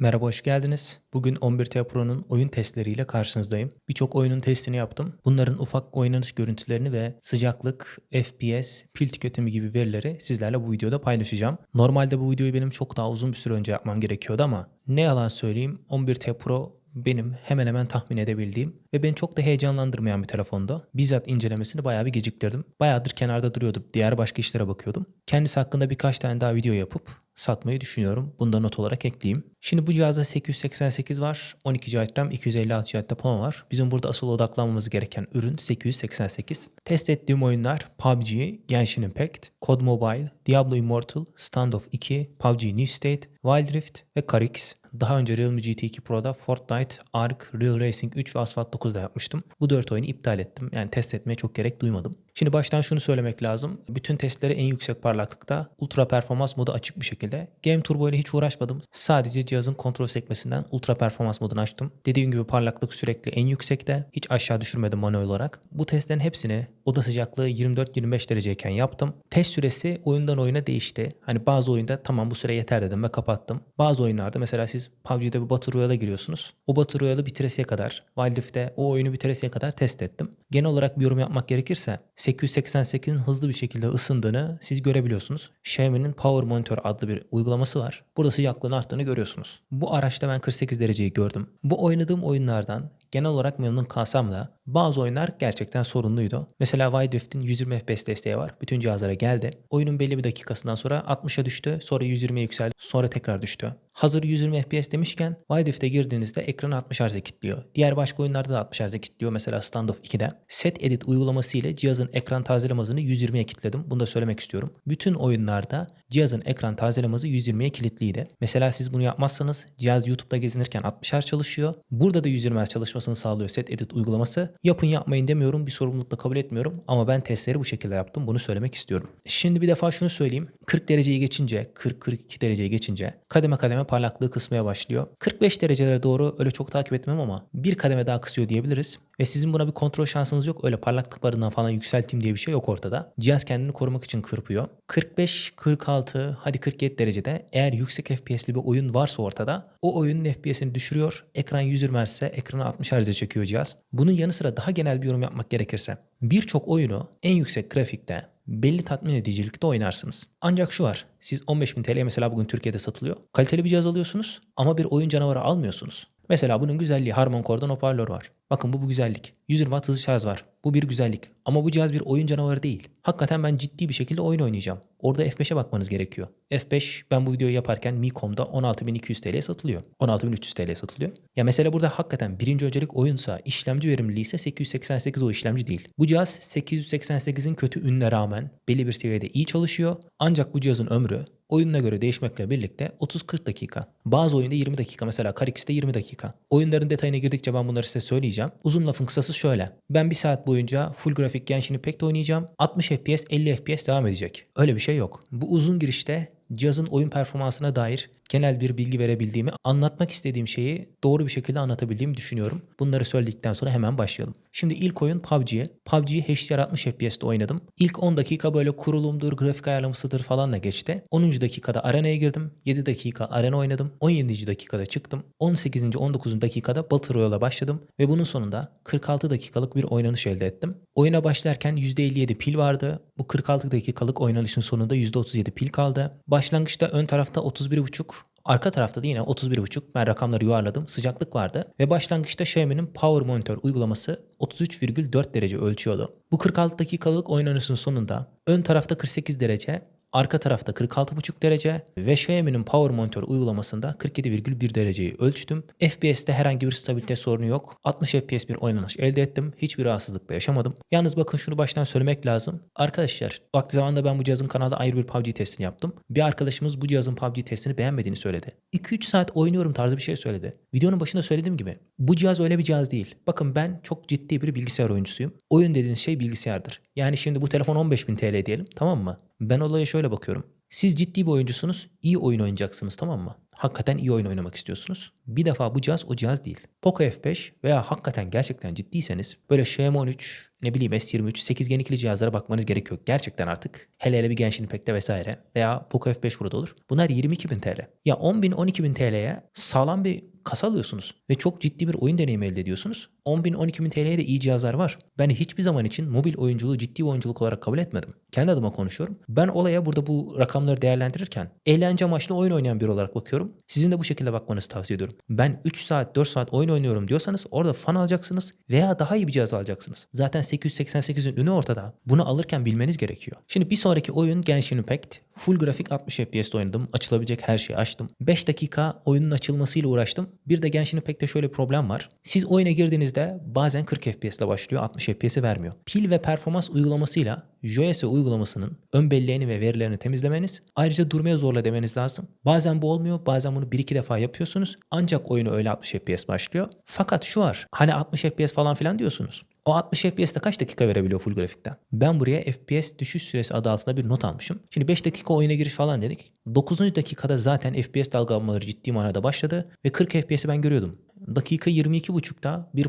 Merhaba hoş geldiniz. Bugün 11T Pro'nun oyun testleriyle karşınızdayım. Birçok oyunun testini yaptım. Bunların ufak oynanış görüntülerini ve sıcaklık, FPS, pil tüketimi gibi verileri sizlerle bu videoda paylaşacağım. Normalde bu videoyu benim çok daha uzun bir süre önce yapmam gerekiyordu ama ne yalan söyleyeyim 11T Pro benim hemen hemen tahmin edebildiğim ve beni çok da heyecanlandırmayan bir telefondu. Bizzat incelemesini bayağı bir geciktirdim. Bayağıdır kenarda duruyordu. Diğer başka işlere bakıyordum. Kendisi hakkında birkaç tane daha video yapıp satmayı düşünüyorum. Bunu da not olarak ekleyeyim. Şimdi bu cihazda 888 var, 12 GB RAM, 256 GB depolama var. Bizim burada asıl odaklanmamız gereken ürün 888. Test ettiğim oyunlar PUBG, Genshin Impact, COD Mobile, Diablo Immortal, Standoff 2, PUBG New State, Wild Rift ve Carix. Daha önce Realme GT2 Pro'da Fortnite, Ark, Real Racing 3 ve Asphalt 9'da yapmıştım. Bu 4 oyunu iptal ettim. Yani test etmeye çok gerek duymadım. Şimdi baştan şunu söylemek lazım. Bütün testleri en yüksek parlaklıkta ultra performans modu açık bir şekilde. Game Turbo ile hiç uğraşmadım. Sadece cihazın kontrol sekmesinden ultra performans modunu açtım. Dediğim gibi parlaklık sürekli en yüksekte. Hiç aşağı düşürmedim manuel olarak. Bu testlerin hepsini oda sıcaklığı 24-25 dereceyken yaptım. Test süresi oyundan oyuna değişti. Hani bazı oyunda tamam bu süre yeter dedim ve kapattım. Bazı oyunlarda mesela siz PUBG'de bir Battle Royale'a giriyorsunuz. O Battle Royale'ı bitiresiye kadar, Wild Rift'te o oyunu bitiresiye kadar test ettim. Genel olarak bir yorum yapmak gerekirse 888'in hızlı bir şekilde ısındığını siz görebiliyorsunuz. Xiaomi'nin Power Monitor adlı bir uygulaması var. Burada sıcaklığın arttığını görüyorsunuz. Bu araçta ben 48 dereceyi gördüm. Bu oynadığım oyunlardan genel olarak memnun kalsam da bazı oyunlar gerçekten sorunluydu. Mesela Wild Rift'in 120 FPS desteği var. Bütün cihazlara geldi. Oyunun belli bir dakikasından sonra 60'a düştü. Sonra 120'ye yükseldi. Sonra tekrar düştü. Hazır 120 FPS demişken Wild Rift'e girdiğinizde ekranı 60 Hz'e kilitliyor. Diğer başka oyunlarda da 60 Hz'e kilitliyor. Mesela Standoff 2'de. Set Edit uygulaması ile cihazın ekran tazeleme hızını 120'ye kilitledim. Bunu da söylemek istiyorum. Bütün oyunlarda cihazın ekran tazeleme hızı 120'ye kilitliydi. Mesela siz bunu yapmazsanız cihaz YouTube'da gezinirken 60 Hz çalışıyor. Burada da 120 Hz çalışmasını sağlıyor Set Edit uygulaması. Yapın yapmayın demiyorum. Bir sorumlulukla kabul etmiyorum. Ama ben testleri bu şekilde yaptım. Bunu söylemek istiyorum. Şimdi bir defa şunu söyleyeyim. 40 dereceyi geçince, 40-42 dereceyi geçince kademe kademe parlaklığı kısmaya başlıyor. 45 derecelere doğru öyle çok takip etmem ama bir kademe daha kısıyor diyebiliriz. Ve sizin buna bir kontrol şansınız yok. Öyle parlaklık barından falan yükselteyim diye bir şey yok ortada. Cihaz kendini korumak için kırpıyor. 45, 46, hadi 47 derecede eğer yüksek FPS'li bir oyun varsa ortada o oyunun FPS'ini düşürüyor. Ekran 120 Hz ise ekranı 60 Hz'e çekiyor cihaz. Bunun yanı sıra daha genel bir yorum yapmak gerekirse birçok oyunu en yüksek grafikte belli tatmin edicilikte oynarsınız. Ancak şu var. Siz 15.000 TL mesela bugün Türkiye'de satılıyor. Kaliteli bir cihaz alıyorsunuz ama bir oyun canavarı almıyorsunuz. Mesela bunun güzelliği Harman Kardon hoparlör var. Bakın bu bu güzellik. 120 Watt hızlı şarj var. Bu bir güzellik. Ama bu cihaz bir oyun canavarı değil. Hakikaten ben ciddi bir şekilde oyun oynayacağım. Orada F5'e bakmanız gerekiyor. F5 ben bu videoyu yaparken Mi.com'da 16.200 TL'ye satılıyor. 16.300 TL'ye satılıyor. Ya mesela burada hakikaten birinci öncelik oyunsa, işlemci verimliliği ise 888 o işlemci değil. Bu cihaz 888'in kötü ününe rağmen belli bir seviyede iyi çalışıyor. Ancak bu cihazın ömrü oyununa göre değişmekle birlikte 30-40 dakika. Bazı oyunda 20 dakika mesela Carix'te 20 dakika. Oyunların detayına girdikçe ben bunları size söyleyeceğim. Uzun lafın kısası şöyle. Ben bir saat boyunca full grafik Genshin Impact oynayacağım. 60 FPS 50 FPS devam edecek. Öyle bir şey yok. Bu uzun girişte cihazın oyun performansına dair genel bir bilgi verebildiğimi, anlatmak istediğim şeyi doğru bir şekilde anlatabildiğimi düşünüyorum. Bunları söyledikten sonra hemen başlayalım. Şimdi ilk oyun PUBG. PUBG'yi HDR 60 FPS'te oynadım. İlk 10 dakika böyle kurulumdur, grafik ayarlamasıdır falanla geçti. 10. dakikada arenaya girdim. 7 dakika arena oynadım. 17. dakikada çıktım. 18. 19. dakikada Battle Royale'a başladım ve bunun sonunda 46 dakikalık bir oynanış elde ettim. Oyuna başlarken %57 pil vardı. Bu 46 dakikalık oynanışın sonunda %37 pil kaldı. Başlangıçta ön tarafta 31.5 Arka tarafta da yine 31.5 ben rakamları yuvarladım sıcaklık vardı ve başlangıçta Xiaomi'nin Power Monitor uygulaması 33,4 derece ölçüyordu. Bu 46 dakikalık oynanışın sonunda ön tarafta 48 derece Arka tarafta 46,5 derece ve Xiaomi'nin Power Monitor uygulamasında 47,1 dereceyi ölçtüm. FPS'te herhangi bir stabilite sorunu yok. 60 FPS bir oynanış elde ettim. Hiçbir rahatsızlıkla yaşamadım. Yalnız bakın şunu baştan söylemek lazım. Arkadaşlar vakti zamanında ben bu cihazın kanalda ayrı bir PUBG testini yaptım. Bir arkadaşımız bu cihazın PUBG testini beğenmediğini söyledi. 2-3 saat oynuyorum tarzı bir şey söyledi. Videonun başında söylediğim gibi bu cihaz öyle bir cihaz değil. Bakın ben çok ciddi bir bilgisayar oyuncusuyum. Oyun dediğiniz şey bilgisayardır. Yani şimdi bu telefon 15.000 TL diyelim tamam mı? Ben olaya şöyle bakıyorum. Siz ciddi bir oyuncusunuz, iyi oyun oynayacaksınız tamam mı? Hakikaten iyi oyun oynamak istiyorsunuz. Bir defa bu cihaz o cihaz değil. Poco F5 veya hakikaten gerçekten ciddiyseniz böyle Xiaomi 13 ne bileyim S23 8 Gen ikili cihazlara bakmanız gerekiyor. Gerçekten artık. Hele hele bir Genshin Impact'te vesaire veya Poco F5 burada olur. Bunlar 22.000 TL. Ya 10.000 12.000 TL'ye sağlam bir kasa alıyorsunuz ve çok ciddi bir oyun deneyimi elde ediyorsunuz. 10.000 12.000 TL'ye de iyi cihazlar var. Ben hiçbir zaman için mobil oyunculuğu ciddi oyunculuk olarak kabul etmedim. Kendi adıma konuşuyorum. Ben olaya burada bu rakamları değerlendirirken eğlence amaçlı oyun oynayan biri olarak bakıyorum. Sizin de bu şekilde bakmanızı tavsiye ediyorum. Ben 3 saat 4 saat oyun oynuyorum diyorsanız orada fan alacaksınız veya daha iyi bir cihaz alacaksınız. Zaten 888'in ünü ortada. Bunu alırken bilmeniz gerekiyor. Şimdi bir sonraki oyun Genshin Impact. Full grafik 60 FPS'te oynadım. Açılabilecek her şeyi açtım. 5 dakika oyunun açılmasıyla uğraştım. Bir de Genshin Impact'te şöyle bir problem var. Siz oyuna girdiğinizde bazen 40 FPS ile başlıyor, 60 FPS'i vermiyor. Pil ve performans uygulamasıyla JOS uygulamasının ön belleğini ve verilerini temizlemeniz, ayrıca durmaya zorla demeniz lazım. Bazen bu olmuyor, bazen bunu 1-2 defa yapıyorsunuz. Ancak oyunu öyle 60 FPS başlıyor. Fakat şu var, hani 60 FPS falan filan diyorsunuz. O 60 FPS'te kaç dakika verebiliyor full grafikten? Ben buraya FPS düşüş süresi adı altında bir not almışım. Şimdi 5 dakika oyuna giriş falan dedik. 9. dakikada zaten FPS dalgalanmaları ciddi manada başladı ve 40 FPS'i ben görüyordum. Dakika 22.5'ta bir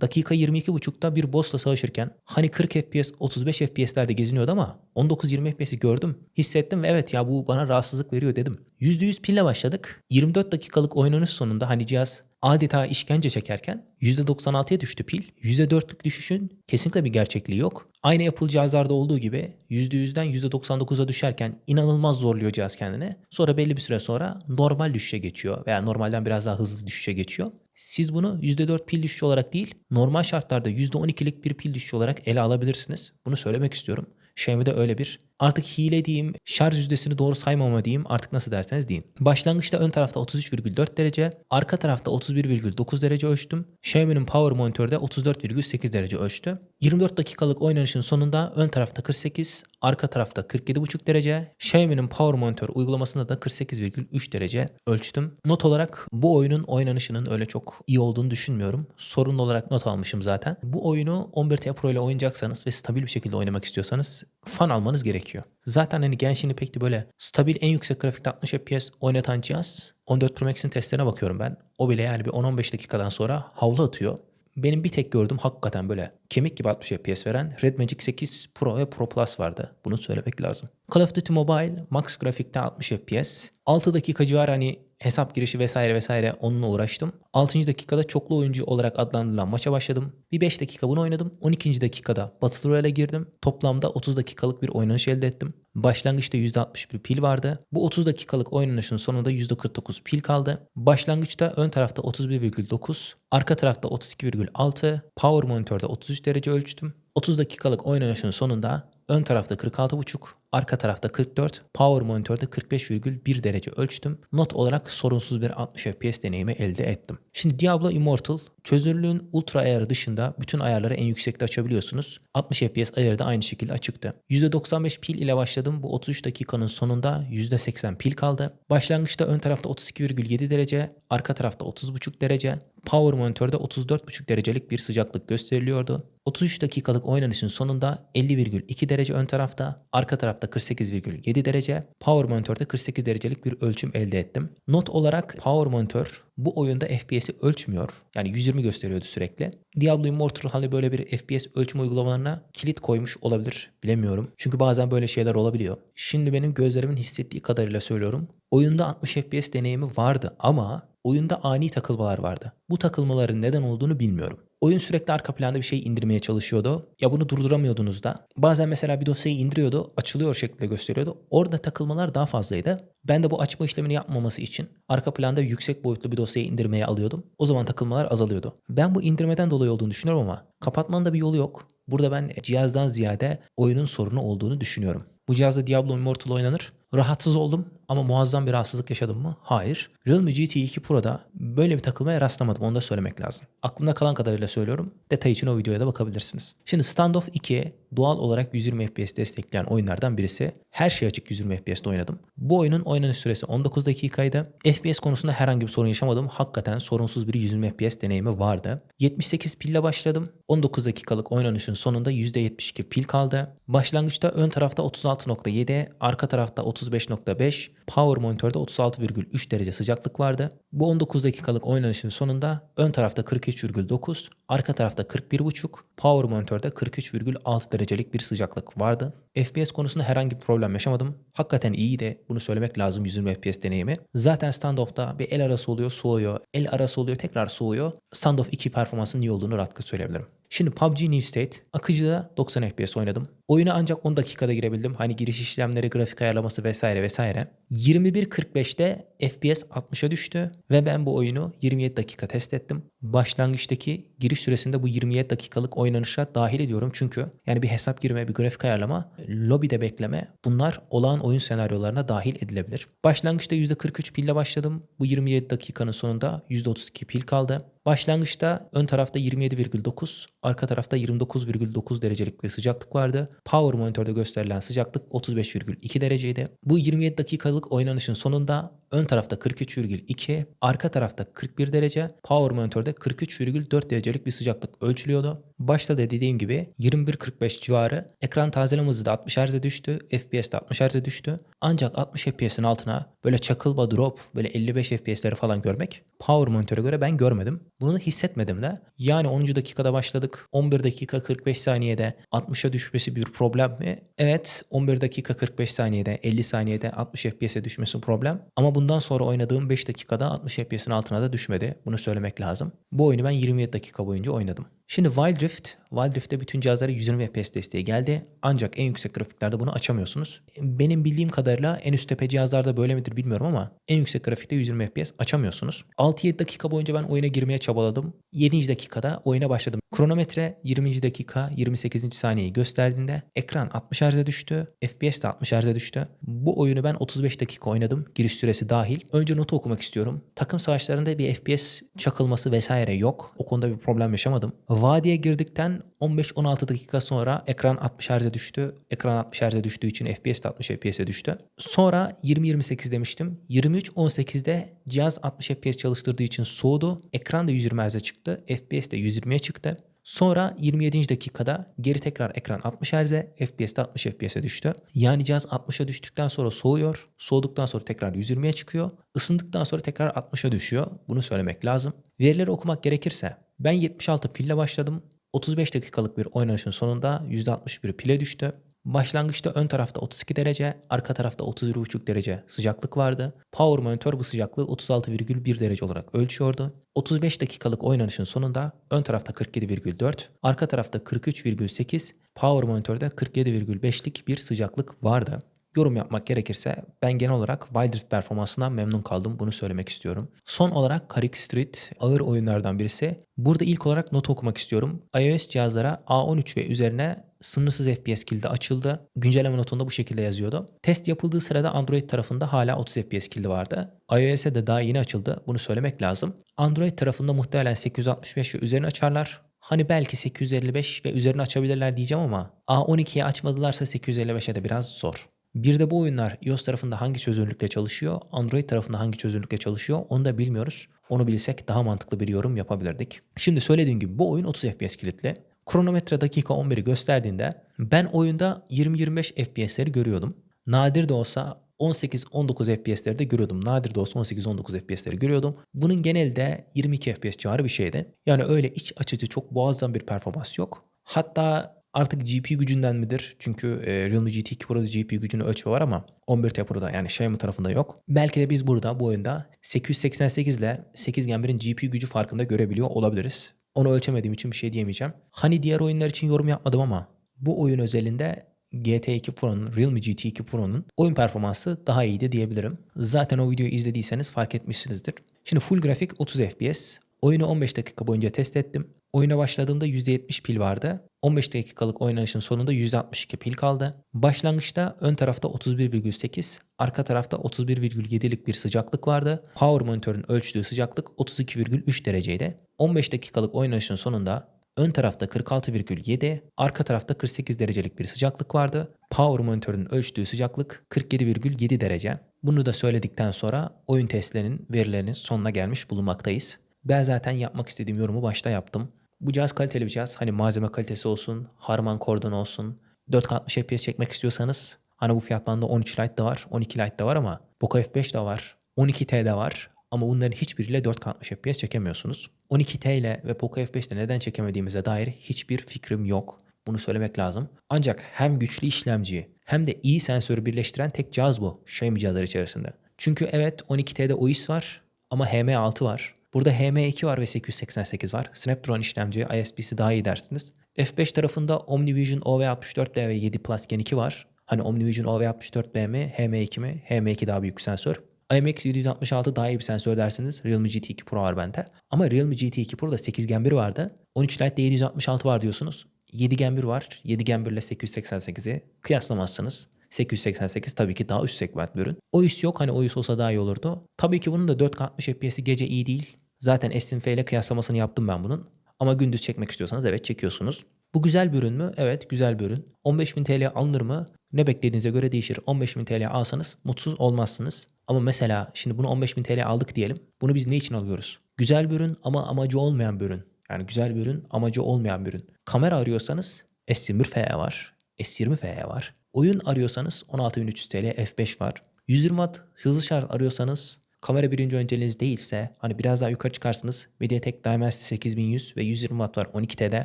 dakika 22.5'ta bir boss'la savaşırken hani 40 FPS 35 FPS'lerde geziniyordu ama 19-20 FPS'i gördüm. Hissettim ve evet ya bu bana rahatsızlık veriyor dedim. %100 pille başladık. 24 dakikalık oynanış sonunda hani cihaz adeta işkence çekerken %96'ya düştü pil. %4'lük düşüşün kesinlikle bir gerçekliği yok. Aynı Apple cihazlarda olduğu gibi %100'den %99'a düşerken inanılmaz zorluyor cihaz kendini. Sonra belli bir süre sonra normal düşüşe geçiyor veya normalden biraz daha hızlı düşüşe geçiyor. Siz bunu %4 pil düşüşü olarak değil, normal şartlarda %12'lik bir pil düşüşü olarak ele alabilirsiniz. Bunu söylemek istiyorum. Xiaomi'de öyle bir artık hile diyeyim, şarj yüzdesini doğru saymama diyeyim artık nasıl derseniz deyin. Başlangıçta ön tarafta 33,4 derece, arka tarafta 31,9 derece ölçtüm. Xiaomi'nin power monitörde 34,8 derece ölçtü. 24 dakikalık oynanışın sonunda ön tarafta 48, arka tarafta 47,5 derece. Xiaomi'nin power monitör uygulamasında da 48,3 derece ölçtüm. Not olarak bu oyunun oynanışının öyle çok iyi olduğunu düşünmüyorum. Sorunlu olarak not almışım zaten. Bu oyunu 11T Pro ile oynayacaksanız ve stabil bir şekilde oynamak istiyorsanız fan almanız gerekiyor. Zaten hani Genshin Impact'i böyle stabil en yüksek grafikte 60 FPS oynatan cihaz 14 Pro Max'in testlerine bakıyorum ben. O bile yani bir 10-15 dakikadan sonra havlu atıyor. Benim bir tek gördüğüm hakikaten böyle kemik gibi 60 FPS veren Red Magic 8 Pro ve Pro Plus vardı. Bunu söylemek lazım. Call of Duty Mobile max grafikte 60 FPS. 6 dakika civarı hani hesap girişi vesaire vesaire onunla uğraştım. 6. dakikada çoklu oyuncu olarak adlandırılan maça başladım. Bir 5 dakika bunu oynadım. 12. dakikada Battle Royale'e girdim. Toplamda 30 dakikalık bir oynanış elde ettim. Başlangıçta %61 pil vardı. Bu 30 dakikalık oynanışın sonunda %49 pil kaldı. Başlangıçta ön tarafta 31,9, arka tarafta 32,6, power monitörde 33 derece ölçtüm. 30 dakikalık oynanışın sonunda ön tarafta 46,5, arka tarafta 44, power monitörde 45,1 derece ölçtüm. Not olarak sorunsuz bir 60 FPS deneyimi elde ettim. Şimdi Diablo Immortal çözünürlüğün ultra ayarı dışında bütün ayarları en yüksekte açabiliyorsunuz. 60 FPS ayarı da aynı şekilde açıktı. %95 pil ile başladım. Bu 33 dakikanın sonunda %80 pil kaldı. Başlangıçta ön tarafta 32,7 derece, arka tarafta 30,5 derece, power monitörde 34,5 derecelik bir sıcaklık gösteriliyordu. 33 dakikalık oynanışın sonunda 50,2 derece ön tarafta, arka tarafta 48,7 derece, power monitörde 48 derecelik bir ölçüm elde ettim. Not olarak power monitör bu oyunda FPS'i ölçmüyor. Yani 120 gösteriyordu sürekli. Diablo Immortal hani böyle bir FPS ölçüm uygulamalarına kilit koymuş olabilir. Bilemiyorum. Çünkü bazen böyle şeyler olabiliyor. Şimdi benim gözlerimin hissettiği kadarıyla söylüyorum. Oyunda 60 FPS deneyimi vardı ama oyunda ani takılmalar vardı. Bu takılmaların neden olduğunu bilmiyorum. Oyun sürekli arka planda bir şey indirmeye çalışıyordu. Ya bunu durduramıyordunuz da. Bazen mesela bir dosyayı indiriyordu, açılıyor şekilde gösteriyordu. Orada takılmalar daha fazlaydı. Ben de bu açma işlemini yapmaması için arka planda yüksek boyutlu bir dosyayı indirmeye alıyordum. O zaman takılmalar azalıyordu. Ben bu indirmeden dolayı olduğunu düşünüyorum ama kapatmanın da bir yolu yok. Burada ben cihazdan ziyade oyunun sorunu olduğunu düşünüyorum. Bu cihazda Diablo Immortal oynanır. Rahatsız oldum ama muazzam bir rahatsızlık yaşadım mı? Hayır. Realme GT2 Pro'da böyle bir takılmaya rastlamadım onu da söylemek lazım. Aklımda kalan kadarıyla söylüyorum. Detay için o videoya da bakabilirsiniz. Şimdi Standoff 2 doğal olarak 120 FPS destekleyen oyunlardan birisi. Her şey açık 120 FPS'te oynadım. Bu oyunun oynanış süresi 19 dakikaydı. FPS konusunda herhangi bir sorun yaşamadım. Hakikaten sorunsuz bir 120 FPS deneyimi vardı. 78 pille başladım. 19 dakikalık oynanışın sonunda %72 pil kaldı. Başlangıçta ön tarafta 36.7, arka tarafta 35.5, Power monitörde 36,3 derece sıcaklık vardı. Bu 19 dakikalık oynanışın sonunda ön tarafta 43,9, arka tarafta 41,5, Power monitörde 43,6 derecelik bir sıcaklık vardı. FPS konusunda herhangi bir problem yaşamadım. Hakikaten iyiydi. Bunu söylemek lazım 120 FPS deneyimi. Zaten standoff'ta bir el arası oluyor, soğuyor. El arası oluyor, tekrar soğuyor. Standoff 2 performansının iyi olduğunu rahatlıkla söyleyebilirim. Şimdi PUBG New State akıcıda 90 FPS oynadım. Oyuna ancak 10 dakikada girebildim. Hani giriş işlemleri, grafik ayarlaması vesaire vesaire. 21.45'te FPS 60'a düştü ve ben bu oyunu 27 dakika test ettim. Başlangıçtaki giriş süresinde bu 27 dakikalık oynanışa dahil ediyorum çünkü yani bir hesap girme, bir grafik ayarlama, lobide bekleme bunlar olağan oyun senaryolarına dahil edilebilir. Başlangıçta %43 pille başladım. Bu 27 dakikanın sonunda %32 pil kaldı. Başlangıçta ön tarafta 27,9, arka tarafta 29,9 derecelik bir sıcaklık vardı. Power monitörde gösterilen sıcaklık 35,2 dereceydi. Bu 27 dakikalık oynanışın sonunda ön tarafta 43,2, arka tarafta 41 derece, power monitörde 43,4 derecelik bir sıcaklık ölçülüyordu. Başta da dediğim gibi 21.45 civarı ekran tazeleme hızı da 60 Hz'e düştü, FPS de 60 Hz'e düştü. Ancak 60 FPS'in altına böyle çakılma drop, böyle 55 FPS'leri falan görmek power monitöre göre ben görmedim. Bunu hissetmedim de. Yani 10. dakikada başladık. 11 dakika 45 saniyede 60'a düşmesi bir problem mi? Evet 11 dakika 45 saniyede 50 saniyede 60 FPS'e düşmesi problem. Ama bundan sonra oynadığım 5 dakikada 60 FPS'in altına da düşmedi. Bunu söylemek lazım. Bu oyunu ben 27 dakika boyunca oynadım. Şimdi Wild Rift, Wild Rift'te bütün cihazlara 120 FPS desteği geldi. Ancak en yüksek grafiklerde bunu açamıyorsunuz. Benim bildiğim kadarıyla en üst tepe cihazlarda böyle midir bilmiyorum ama en yüksek grafikte 120 FPS açamıyorsunuz. 6-7 dakika boyunca ben oyuna girmeye çabaladım. 7. dakikada oyuna başladım. Kronometre 20. dakika 28. saniyeyi gösterdiğinde ekran 60 Hz'e düştü. FPS de 60 Hz'e düştü. Bu oyunu ben 35 dakika oynadım. Giriş süresi dahil. Önce notu okumak istiyorum. Takım savaşlarında bir FPS çakılması vesaire yok. O konuda bir problem yaşamadım. Vadiye girdikten 15-16 dakika sonra ekran 60 Hz'e düştü. Ekran 60 Hz'e düştüğü için FPS de 60 FPS'e düştü. Sonra 20-28 demiştim. 23-18'de cihaz 60 FPS çalıştırdığı için soğudu. Ekran da 120 Hz'e çıktı. FPS de 120'ye çıktı. Sonra 27. dakikada geri tekrar ekran 60 Hz'e, FPS de 60 FPS'e düştü. Yani cihaz 60'a düştükten sonra soğuyor. Soğuduktan sonra tekrar 120'ye çıkıyor. Isındıktan sonra tekrar 60'a düşüyor. Bunu söylemek lazım. Verileri okumak gerekirse ben 76 pille başladım. 35 dakikalık bir oynanışın sonunda %61 pile düştü. Başlangıçta ön tarafta 32 derece, arka tarafta 31,5 derece sıcaklık vardı. Power monitör bu sıcaklığı 36,1 derece olarak ölçüyordu. 35 dakikalık oynanışın sonunda ön tarafta 47,4, arka tarafta 43,8, power monitörde 47,5'lik bir sıcaklık vardı. Yorum yapmak gerekirse ben genel olarak Wild Rift performansından memnun kaldım. Bunu söylemek istiyorum. Son olarak Carrick Street ağır oyunlardan birisi. Burada ilk olarak not okumak istiyorum. iOS cihazlara A13 ve üzerine sınırsız FPS kilidi açıldı. Güncelleme notunda bu şekilde yazıyordu. Test yapıldığı sırada Android tarafında hala 30 FPS kilidi vardı. iOS'e de daha yeni açıldı. Bunu söylemek lazım. Android tarafında muhtemelen 865 ve üzerine açarlar. Hani belki 855 ve üzerine açabilirler diyeceğim ama A12'ye açmadılarsa 855'e de biraz zor. Bir de bu oyunlar iOS tarafında hangi çözünürlükle çalışıyor, Android tarafında hangi çözünürlükle çalışıyor onu da bilmiyoruz. Onu bilsek daha mantıklı bir yorum yapabilirdik. Şimdi söylediğim gibi bu oyun 30 FPS kilitli. Kronometre dakika 11'i gösterdiğinde ben oyunda 20-25 FPS'leri görüyordum. Nadir de olsa 18-19 FPS'leri de görüyordum. Nadir de olsa 18-19 FPS'leri görüyordum. Bunun genelde 22 FPS civarı bir şeydi. Yani öyle iç açıcı çok boğazdan bir performans yok. Hatta Artık GPU gücünden midir? Çünkü e, Realme GT 2 Pro'da GPU gücünü ölçme var ama 11T Pro'da yani Xiaomi tarafında yok. Belki de biz burada bu oyunda 888 ile 8 Gen 1'in GPU gücü farkında görebiliyor olabiliriz. Onu ölçemediğim için bir şey diyemeyeceğim. Hani diğer oyunlar için yorum yapmadım ama bu oyun özelinde GT2 Pro'nun, Realme GT2 Pro'nun oyun performansı daha iyiydi diyebilirim. Zaten o videoyu izlediyseniz fark etmişsinizdir. Şimdi full grafik 30 FPS. Oyunu 15 dakika boyunca test ettim. Oyuna başladığımda %70 pil vardı. 15 dakikalık oynanışın sonunda %62 pil kaldı. Başlangıçta ön tarafta 31,8, arka tarafta 31,7'lik bir sıcaklık vardı. Power monitörün ölçtüğü sıcaklık 32,3 dereceydi. 15 dakikalık oynanışın sonunda ön tarafta 46,7, arka tarafta 48 derecelik bir sıcaklık vardı. Power monitörün ölçtüğü sıcaklık 47,7 derece. Bunu da söyledikten sonra oyun testlerinin verilerinin sonuna gelmiş bulunmaktayız. Ben zaten yapmak istediğim yorumu başta yaptım. Bu cihaz kaliteli bir cihaz. Hani malzeme kalitesi olsun, Harman Kardon olsun. 4K 60 FPS çekmek istiyorsanız hani bu fiyat bandında 13 Lite de var, 12 Lite de var ama Poco F5 de var. 12T de var. Ama bunların hiçbiriyle 4K FPS çekemiyorsunuz. 12T ile ve Poco F5'te neden çekemediğimize dair hiçbir fikrim yok. Bunu söylemek lazım. Ancak hem güçlü işlemciyi hem de iyi sensörü birleştiren tek cihaz bu Xiaomi cihazlar içerisinde. Çünkü evet 12T'de OIS var ama HM6 var. Burada HM2 var ve 888 var. Snapdragon işlemci, ISP'si daha iyi dersiniz. F5 tarafında OmniVision OV64D ve 7 Plus Gen 2 var. Hani OmniVision OV64B mi, HM2 mi? HM2 daha büyük sensör. IMX 766 daha iyi bir sensör dersiniz. Realme GT2 Pro var bende. Ama Realme GT2 Pro'da 8 Gen 1 vardı. 13 Lite'de 766 var diyorsunuz. 7 Gen 1 var. 7 Gen 1 ile 888'i kıyaslamazsınız. 888 tabii ki daha üst segment bir ürün. OIS yok hani OIS olsa daha iyi olurdu. Tabii ki bunun da 4K 60 FPS'i gece iyi değil. Zaten SMF ile kıyaslamasını yaptım ben bunun. Ama gündüz çekmek istiyorsanız evet çekiyorsunuz. Bu güzel bir ürün mü? Evet güzel bir ürün. 15.000 TL alınır mı? Ne beklediğinize göre değişir. 15.000 TL alsanız mutsuz olmazsınız. Ama mesela şimdi bunu 15.000 TL aldık diyelim. Bunu biz ne için alıyoruz? Güzel bir ürün ama amacı olmayan bir ürün. Yani güzel bir ürün, amacı olmayan bir ürün. Kamera arıyorsanız S21FE var. S20FE var. Oyun arıyorsanız 16300 TL F5 var. 120 Watt hızlı şarj arıyorsanız kamera birinci önceliğiniz değilse hani biraz daha yukarı çıkarsınız. MediaTek Dimensity 8100 ve 120 Watt var 12T'de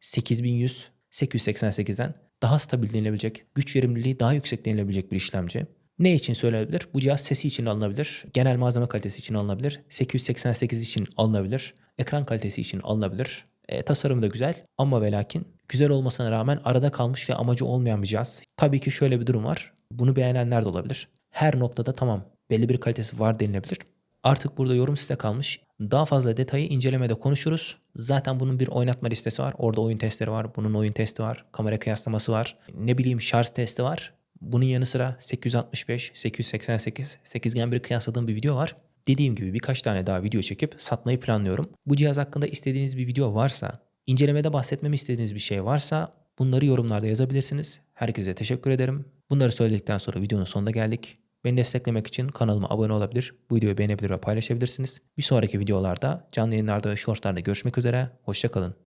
8100 888'den daha stabil denilebilecek, güç verimliliği daha yüksek denilebilecek bir işlemci. Ne için söylenebilir? Bu cihaz sesi için alınabilir, genel malzeme kalitesi için alınabilir, 888 için alınabilir, ekran kalitesi için alınabilir. E, tasarımı da güzel ama ve lakin güzel olmasına rağmen arada kalmış ve amacı olmayan bir cihaz. Tabii ki şöyle bir durum var. Bunu beğenenler de olabilir. Her noktada tamam belli bir kalitesi var denilebilir. Artık burada yorum size kalmış. Daha fazla detayı incelemede konuşuruz. Zaten bunun bir oynatma listesi var. Orada oyun testleri var. Bunun oyun testi var. Kamera kıyaslaması var. Ne bileyim şarj testi var. Bunun yanı sıra 865, 888, 8 Gen 1 kıyasladığım bir video var. Dediğim gibi birkaç tane daha video çekip satmayı planlıyorum. Bu cihaz hakkında istediğiniz bir video varsa, incelemede bahsetmemi istediğiniz bir şey varsa bunları yorumlarda yazabilirsiniz. Herkese teşekkür ederim. Bunları söyledikten sonra videonun sonuna geldik. Beni desteklemek için kanalıma abone olabilir, bu videoyu beğenebilir ve paylaşabilirsiniz. Bir sonraki videolarda, canlı yayınlarda ve shortslarda görüşmek üzere. Hoşçakalın.